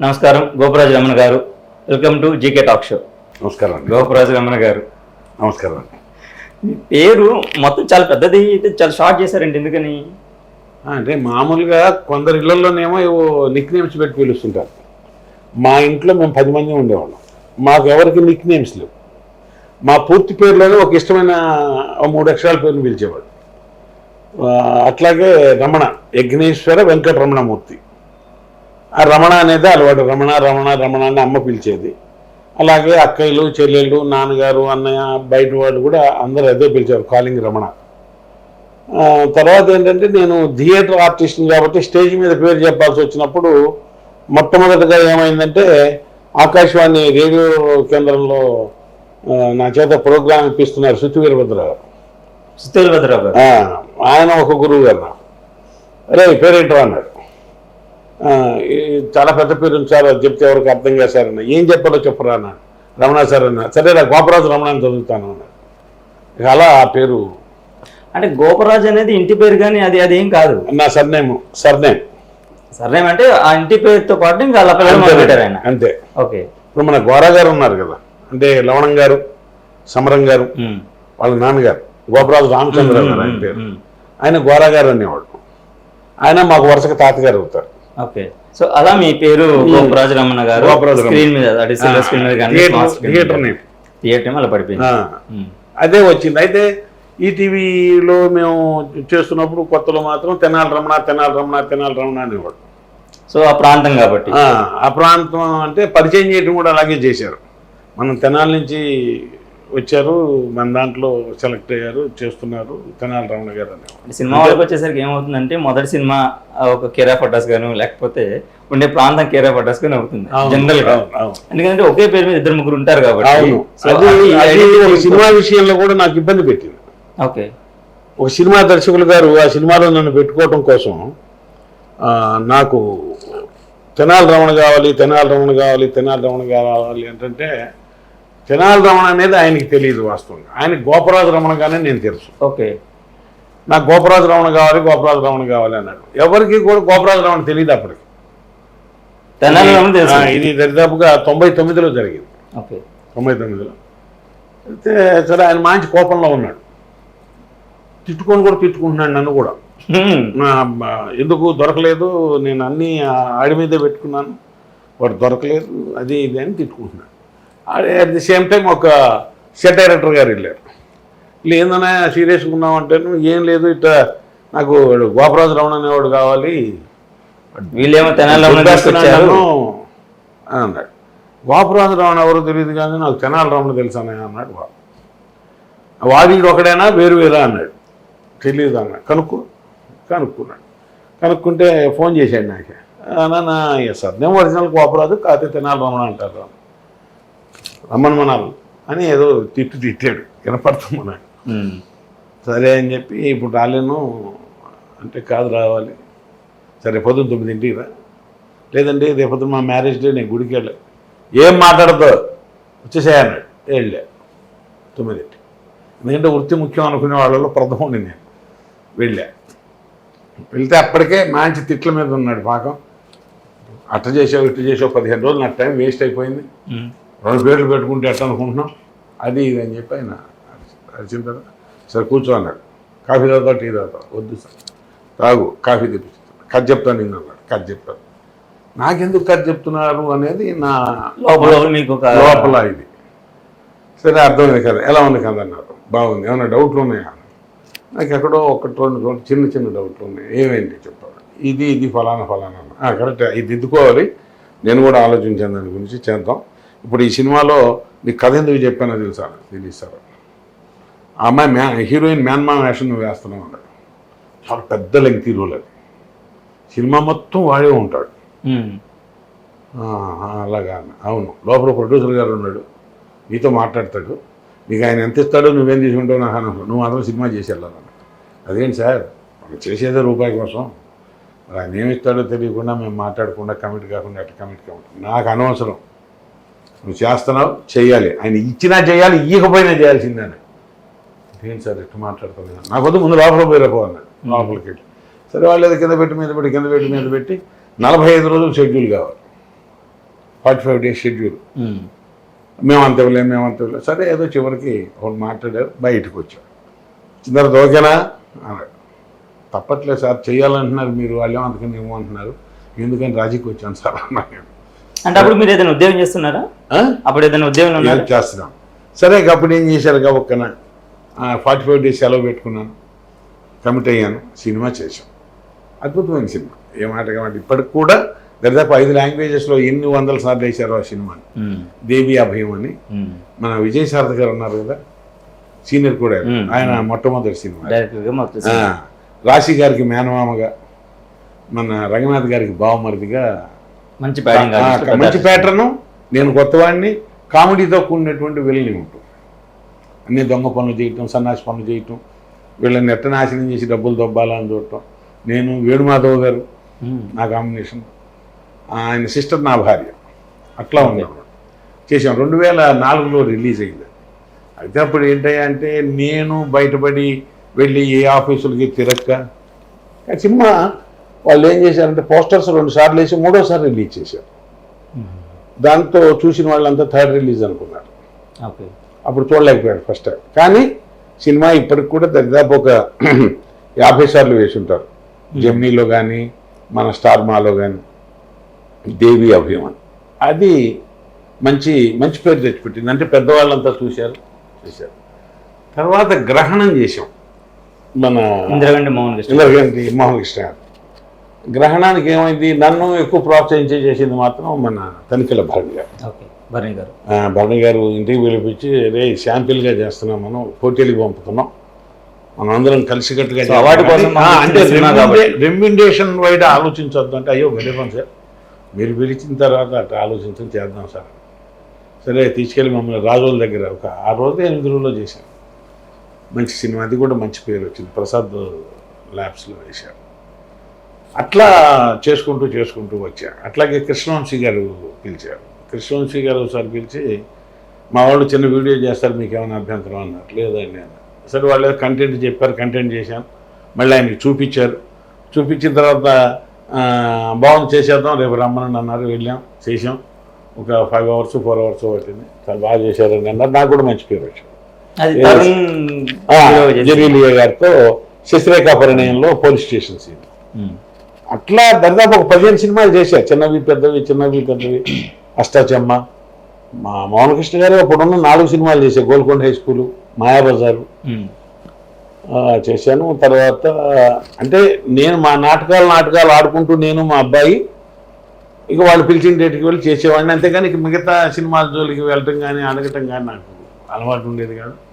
నమస్కారం. గోపరాజు రమణ గారు. Welcome to GK talk show. నమస్కారం గోపరాజు రమణ గారు. నమస్కారం మీ పేరు మొత్తం చాలా పెద్దది అయితే చాలా షార్ట్ చేశారండి ఎందుకని? అంటే మామూలుగా కొందరి ఇళ్ళలోనేమో ఏవో నిక్ నేమ్స్ పెట్టి పిలుస్తుంటారు. మా ఇంట్లో మేము పది మంది ఉండేవాళ్ళం. మాకు ఎవరికి నిక్ నేమ్స్ లేవు. మా పూర్తి పేరులోనే ఒక ఇష్టమైన మూడు అక్షరాల పేరుని పిలిచేవాడు. అట్లాగే రమణ యజ్ఞేశ్వర వెంకట రమణమూర్తి ఆ రమణ అనేది అలవాటు. రమణ రమణ రమణ అని అమ్మ పిలిచేది. అలాగే అక్కయ్యలు చెల్లెళ్ళు నాన్నగారు అన్నయ్య బయట వాళ్ళు కూడా అందరూ అదే పిలిచారు కాలింగ్ రమణ. తర్వాత ఏంటంటే నేను థియేటర్ ఆర్టిస్ట్ని కాబట్టి స్టేజ్ మీద పేరు చెప్పాల్సి వచ్చినప్పుడు మొట్టమొదటిగా ఏమైందంటే ఆకాశవాణి రేడియో కేంద్రంలో నా చేత ప్రోగ్రాం ఇప్పిస్తున్నారు శృతి వీరభద్రరావు సుతేల్ భద్రరావు గారు. ఆ, ఆయన ఒక గురువు గారు. అరే పేరేంటో అన్నాడు. ఈ చాలా పెద్ద పేరు ఉంది సార్ అది చెప్తే ఎవరికి అర్థం కాదు సార్ అన్న. ఏం చెప్పాలో చెప్పరా అన్న? రమణ సార్ అన్న. సరే నా గోపరాజు రమణ అని చదువుతాను అలా ఆ పేరు. అంటే గోపరాజు అనేది ఇంటి పేరు కానీ అది అదేం కాదు. నా సర్నేమ్ సర్నేమ్. సరేం అంటే ఆ ఇంటి పేరుతో పాటు ఇంకా అలా పిల్లలు అంతే ఓకే. ఇప్పుడు మన గోరా గారు ఉన్నారు కదా. అంటే లవణం గారు సమరం గారు. వాళ్ళ నాన్నగారు. గోపరాజు రామచంద్ర గారు ఆయన పేరు. ఆయన గోరా గారు అనేవాడు ఆయన మాకు వరుసగా తాతగారు అవుతారు. ఓకే. సో అలా మీ పేరు గోపరాజు రమణ గారు. స్క్రీన్ మీద స్క్రీన్ మీద థియేటర్- థియేటర్ నేమ్. అలా పడిపోయింది. అదే వచ్చింది. అయితే ఈ టీవీలో మేము చేస్తున్నప్పుడు కొత్తలో మాత్రం తెనాలి రమణ తెనాలి రమణ తెనాలి రమణ అనేవాడు సో ఆ ప్రాంతం కాబట్టి. ఆ ప్రాంతం అంటే పరిచయం చేయడం కూడా అలాగే చేశారు. మనం తెనాలి నుంచి వచ్చారు మన దాంట్లో సెలెక్ట్ అయ్యారు చేస్తున్నారు తెనాలి రమణ గారు అనేవాడు సినిమా వాళ్ళకి వచ్చేసరికి ఏమవుతుందంటే మొదటి సినిమా ఒక కేరా పటాస్ గాను లేకపోతే ఉండే ప్రాంతం కేరా పటాస్ గాను అవుతుంది జనరల్గా. ఎందుకంటే ఒకే పేరు మీద ఇద్దరు ముగ్గురు ఉంటారు కాబట్టి. సినిమా విషయంలో కూడా నాకు ఇబ్బంది పెట్టింది. ఓకే. ఒక సినిమా దర్శకులు గారు ఆ సినిమాలో నన్ను పెట్టుకోవటం కోసం నాకు తెనాలి రమణ కావాలి తెనాలి రమణ కావాలి తెనాలి రమణ కావాలి ఏంటంటే తెనాలి రమణ అనేది ఆయనకి తెలియదు వాస్తవంగా. ఆయన గోపరాజు రమణగానే నేను తెలుసు. ఓకే. నాకు గోపరాజు రమణ కావాలి గోపరాజు రమణ కావాలి అన్నాడు. ఎవరికి కూడా గోపరాజు రమణ తెలియదు అప్పటికి. ఇది దరిదాపుగా తొంభై తొమ్మిదిలో జరిగింది. ఓకే. తొంభై తొమ్మిదిలో. అయితే సరే ఆయన మంచి కోపంలో ఉన్నాడు. తిట్టుకొని కూడా తిట్టుకుంటున్నాడు నన్ను కూడా. ఎందుకు దొరకలేదు? నేను అన్నీ ఆడి మీదే పెట్టుకున్నాను. వాడు దొరకలేదు అది ఇది అని తిట్టుకుంటున్నాడు. అట్ ది సేమ్ టైం ఒక సెట్ డైరెక్టర్ గారు వెళ్ళారు. లేదన్నా సీరియస్గా ఉన్నామంటే ఏం లేదు ఇట్లా నాకు గోపరాజు రమణ అనేవాడు కావాలి. వీళ్ళేమో తెనాలి రమణ తీసుకొచ్చారు. దుర్గాస్తున్నాను అని అన్నాడు. గోపరాజు రమణ ఎవరో తెలియదు కానీ నాకు తెనాలి రమణ తెలుసు అన్నయ్య అన్నాడు వాడు. ఒకడైనా వేరు వేరా అన్నాడు. తెలియదు అన్న కనుక్కో కనుక్కున్నాడు. కనుక్కుంటే ఫోన్ చేశాడు నాకు. నాన్న సద్యం ఒరిజినల్ గోపరాజు కాతే తెనాలి రమణ అంటారు. రమ్మనమనాలి అని ఏదో తిట్టు తిట్టాడు. వినపడుతున్నాడు హ్మ్. సరే అని చెప్పి ఇప్పుడు రాలేను అంటే కాదు రావాలి. సరే పొద్దున్న తొమ్మిదింటికి రా. లేదండి రేపొద్దున మా మ్యారేజ్ డే నేను గుడికి వెళ్ళా. ఏం మాట్లాడదు వచ్చేసేయన్నాడు వెళ్ళా. తొమ్మిదింటి ఎందుకంటే వృత్తి ముఖ్యం అనుకునే వాళ్ళలో ప్రథమం నేను. వెళ్ళా. వెళ్తే అప్పటికే మంచి తిట్ల మీద ఉన్నాడు పాకం. అట్ట చేసావు ఇట్ట చేసావు పదిహేను రోజులు నా టైం వేస్ట్ అయిపోయింది. రెండు పేర్లు పెట్టుకుంటే ఎట్ట అనుకుంటున్నాం అది ఇది అని చెప్పి ఆయన అరిచిన తర్వాత సరే కూర్చో అన్నాడు. కాఫీ తాగుతా టీ తాగుతా. వద్దు సార్. తాగు కాఫీ తెప్పిస్తాను. కథ చెప్తాను నేను అన్నాడు. కథ చెప్తాను. నాకెందుకు కథ చెప్తున్నారు? అనేది నా లోపల లోపల మీకు ఒక లోపల ఇది. సరే అర్థమైంది కదా. ఎలా ఉంది కదా అన్నారు. బాగుంది. ఏమైనా డౌట్లు ఉన్నాయా? నాకు ఎక్కడో ఒకటి రెండు రెండు చిన్న చిన్న డౌట్లు ఉన్నాయి. ఏమేంటి? చెప్పాలి ఇది ఇది ఫలానా ఫలానా కరెక్ట్. ఇది దిద్దుకోవాలి. నేను కూడా ఆలోచించాను దాని గురించి. చేద్దాం. ఇప్పుడు ఈ సినిమాలో నీకు కథ ఎందుకు చెప్పానో తెలుసా? సార్. ఆ అమ్మాయి మ్యా హీరోయిన్ మ్యాన్మా వేషన్ నువ్వు వేస్తున్నావు అన్నాడు చాలా పెద్ద లెంగ్తీ రోల్ అది సినిమా మొత్తం వాడే ఉంటాడు. అలాగా. అవును. లోపల ప్రొడ్యూసర్ గారు ఉన్నాడు. నీతో మాట్లాడతాడు. నీకు ఆయన ఎంత ఇస్తాడో నువ్వేం తీసుకుంటావు నాకు అనవసరం. నువ్వు మాత్రం సినిమా చేసి వెళ్ళాలన్న అదేంటి సార్? మనం చేసేదే రూపాయి కోసం. మరి ఆయన ఏమి ఇస్తాడో తెలియకుండా మేము మాట్లాడకుండా కమిట్ కాకుండా అట్లా కమిట్ కాకుండా నాకు అనవసరం. నువ్వు చేస్తున్నావు చేయాలి ఆయన ఇచ్చినా చేయాలి ఇయ్యకపోయినా చేయాల్సిందే ఏంటి సార్ ఎట్లా మాట్లాడుతున్నాను నాకు వద్దు ముందు లోపల పోయి అన్నాడు లోపలికి వెళ్ళి. సరే వాళ్ళు ఏదో కింద పెట్టి మీద పెట్టి కింద పెట్టి మీద పెట్టి నలభై ఐదు రోజులు షెడ్యూల్ కావాలి. Forty five days schedule. మేము అంత ఇవ్వలేము మేము అంత ఇవ్వలేము సరే ఏదో చివరికి వాళ్ళు మాట్లాడారు బయటకు వచ్చాం తర్వాత ఓకేనా అన్నాడు. తప్పట్లేదు సార్ చేయాలంటున్నారు మీరు వాళ్ళు అందుకని ఏమో అంటున్నారు ఎందుకని రాజీకి వచ్చాను సార్ అన్నాను అంటే అప్పుడు మీరు ఏదైనా ఉద్యోగం చేస్తున్నారా? అప్పుడు ఏదైనా హెల్ప్ చేస్తున్నాం. సరే అప్పుడు ఏం చేశారు కాబొక్కన ఫార్టీ ఫైవ్ డేస్ సెలవు పెట్టుకున్నాను. కమిట్ అయ్యాను. సినిమా చేశాం. అద్భుతమైన సినిమా. ఏ మాట ఇప్పటికి కూడా దాదాపు ఐదు లాంగ్వేజెస్లో ఎన్ని వందల సార్లు వేశారు ఆ సినిమాని. దేవి అభయం అని. మన విజయ్ సారథి గారు ఉన్నారు కదా సీనియర్ కూడా ఆయన. మొట్టమొదటి సినిమా. రాశి గారికి మేనమామగా మన రంగనాథ్ గారికి బావమరిదిగా మంచి మంచి ప్యాటర్న్ నేను కొత్తవాడిని కామెడీతో కూడినటువంటి వెళ్ళి ఉంటుంది అన్ని దొంగ పనులు చేయటం సన్నాసి పనులు చేయటం వీళ్ళని నెట్ట నాశనం చేసి డబ్బులు దొబ్బాలని చూడటం. నేను వేణుమాధవ్ గారు. నా కాంబినేషన్. ఆయన సిస్టర్ నా భార్య. అట్లా ఉన్నాం చేసాం రెండు వేల నాలుగులో రిలీజ్ అయింది. అయితే అప్పుడు ఏంటయ్యా అంటే నేను బయటపడి వెళ్ళి ఏ ఆఫీసులకి తిరక్క. సినిమా వాళ్ళు ఏం చేశారంటే పోస్టర్స్ రెండు సార్లు వేసి మూడోసారి రిలీజ్ చేశారు. దాంతో చూసిన వాళ్ళంతా థర్డ్ రిలీజ్ అనుకున్నారు. అప్పుడు చూడలేకపోయాడు ఫస్ట్ టైం. కానీ సినిమా ఇప్పటికి కూడా దాదాపు ఒక యాభై సార్లు వేసి ఉంటారు జెమినీలో కానీ మన స్టార్ మాలో కానీ దేవి అభిమాన్. అది మంచి మంచి పేరు తెచ్చిపెట్టింది. అంటే పెద్దవాళ్ళంతా చూశారు చూశారు. తర్వాత గ్రహణం చేశాం. మన ఇందిరాగండి మోహన్ కృష్ణ ఇంద్రగంటి మోహన్ కృష్ణ గారు. గ్రహణానికి ఏమైంది? నన్ను ఎక్కువ ప్రోత్సహించే చేసింది మాత్రం మన తనిఖీల భరణి గారు. ఓకే భరణి గారు. ఆ, భరణి గారు ఇంటికి పిలిపించి రే శాంపిల్గా చేస్తున్నాం మనం పోటీలకు పంపుతున్నాం. మనం అందరం కలిసికట్టుగా ఆ, అంటే పంపించిన సినిమా కాబట్టి. రెమ్యుండేషన్ వైడ్ ఆలోచించొద్దు అంటే అయ్యో గరీబం సార్. మీరు పిలిచిన తర్వాత అట్లా ఆలోచించని చేద్దాం సార్. సరే తీసుకెళ్ళి మమ్మల్ని రాజుల దగ్గర ఒక ఆరు రోజులు ఎనిమిది రోజుల్లో చేశాను మంచి సినిమా అది కూడా మంచి పేరు వచ్చింది. ప్రసాద్ ల్యాబ్స్లో వేశారు. అట్లా చేసుకుంటూ చేసుకుంటూ వచ్చా అట్లాగే కృష్ణవంశీ గారు పిలిచారు. కృష్ణవంశీ గారు ఒకసారి పిలిచి మా వాళ్ళు చిన్న వీడియో చేస్తారు మీకు ఏమైనా అభ్యంతరం అన్నారు. లేదండి అన్నారు. సరే వాళ్ళు ఏదో కంటెంట్ చెప్పారు కంటెంట్ చేశాను. మళ్ళీ ఆయనకి చూపించారు. చూపించిన తర్వాత బాగుంది చేసేద్దాం రేపు రమ్మని అన్నారు. వెళ్ళాం చేసాం ఒక ఫైవ్ అవర్స్ ఫోర్ అవర్స్ పట్టింది. చాలా బాగా చేశారని అన్నారు. నాకు కూడా మంచి పేరు వచ్చింది. జమీలియా గారితో శశిరేఖ పరిణయంలో పోలీస్ స్టేషన్ సీన్. అట్లా దాదాపు ఒక పదిహేను సినిమాలు చేశా. చిన్నవి పెద్దవి చిన్నవి పెద్దవి. అష్టాచమ్మ మా మోహనకృష్ణ గారు అప్పుడున్న నాలుగు సినిమాలు చేశారు గోల్కొండ హై స్కూలు మాయాబజారు. చేశాను. తర్వాత అంటే నేను మా నాటకాలు నాటకాలు ఆడుకుంటూ నేను మా అబ్బాయి ఇక వాళ్ళు పిలిచిన డేట్కి వెళ్ళి చేసేవాడిని. అంతేగాని ఇక మిగతా సినిమాల జోలికి వెళ్ళటం కానీ అడగటం కానీ నాకు అలవాటు ఉండేది కాదు.